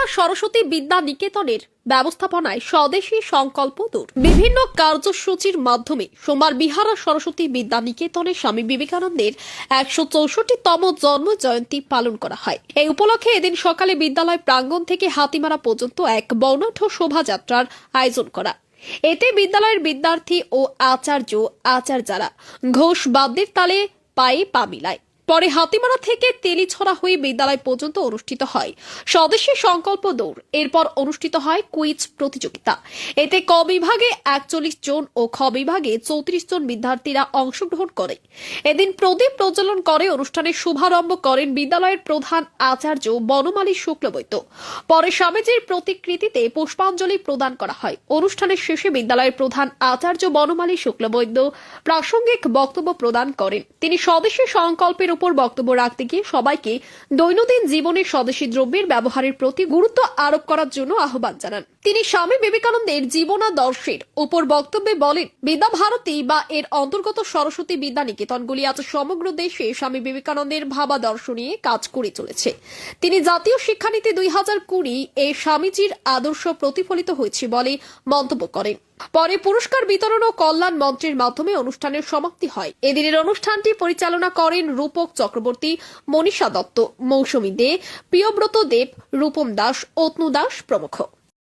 বিহারা সরস্বতী বিদ্যা নিকেতনের ব্যবস্থাপনায় স্বদেশী সংকল্প দূর। বিভিন্ন কার্যসূচির মাধ্যমে সোমবার বিহারা সরস্বতী বিদ্যা নিকেতনে স্বামী বিবেকানন্দের একশো চৌষট্টিতম জন্ম জয়ন্তী পালন করা হয়। এই উপলক্ষে এদিন সকালে বিদ্যালয় প্রাঙ্গণ থেকে হাতিমারা পর্যন্ত এক বর্ণাঢ্য শোভাযাত্রার আয়োজন করা। এতে বিদ্যালয়ের বিদ্যার্থী ও আচার্য আচার্যারা ঘোষ বাদ্যের তালে পায়ে পা মিলায়। পরে হাতিমারা থেকে তেলিছড়া হয়ে বিদ্যালয় পর্যন্ত অনুষ্ঠিত হয়। স্বদেশী সংকল্প দৌড়। এরপর অনুষ্ঠিত হয় কুইজ প্রতিযোগিতা। এতে ক বিভাগে একচল্লিশ জন ও খ বিভাগে চৌত্রিশ জন বিদ্যার্থীরা অংশগ্রহণ করে। এদিন প্রদীপ প্রজ্বলন করে, অনুষ্ঠানের শুভারম্ভ করেন বিদ্যালয়ের প্রধান আচার্য বনমালী শুক্লবৈদ্য। পরে স্বামীজির প্রতিকৃতিতে পুষ্পাঞ্জলি প্রদান করা হয়। অনুষ্ঠানের শেষে বিদ্যালয়ের প্রধান আচার্য বনমালী শুক্লবৈদ্য প্রাসঙ্গিক বক্তব্য প্রদান করেন। তিনি স্বদেশী সংকল্পের উপর বক্তব্য রাখতে গিয়ে সবাইকে দৈনন্দিন জীবনে স্বদেশী দ্রব্যের ব্যবহারের প্রতি গুরুত্ব আরোপ করার জন্য আহ্বান জানান। তিনি স্বামী বিবেকানন্দের জীবনাদর্শের উপর বক্তব্যে বলেন, বিদ্যা ভারতী বা এর অন্তর্গত সরস্বতী বিদ্যা নিকেতনগুলি আজ সমগ্র দেশে স্বামী বিবেকানন্দের ভাবাদর্শ নিয়ে কাজ করে চলেছে। তিনি জাতীয় শিক্ষানীতি দুই হাজার কুড়ি এ স্বামীজির আদর্শ প্রতিফলিত হয়েছে বলে মন্তব্য করেন। পরে পুরস্কার বিতরণ ও কল্যাণ মন্ত্রের মাধ্যমে অনুষ্ঠানের সমাপ্তি হয়। এদিনের অনুষ্ঠানটি পরিচালনা করেন রূপক চক্রবর্তী, মনীষা দত্ত, মৌসুমী দে, প্রিয়ব্রত দেব, রূপম দাস, অতনু দাস প্রমুখ।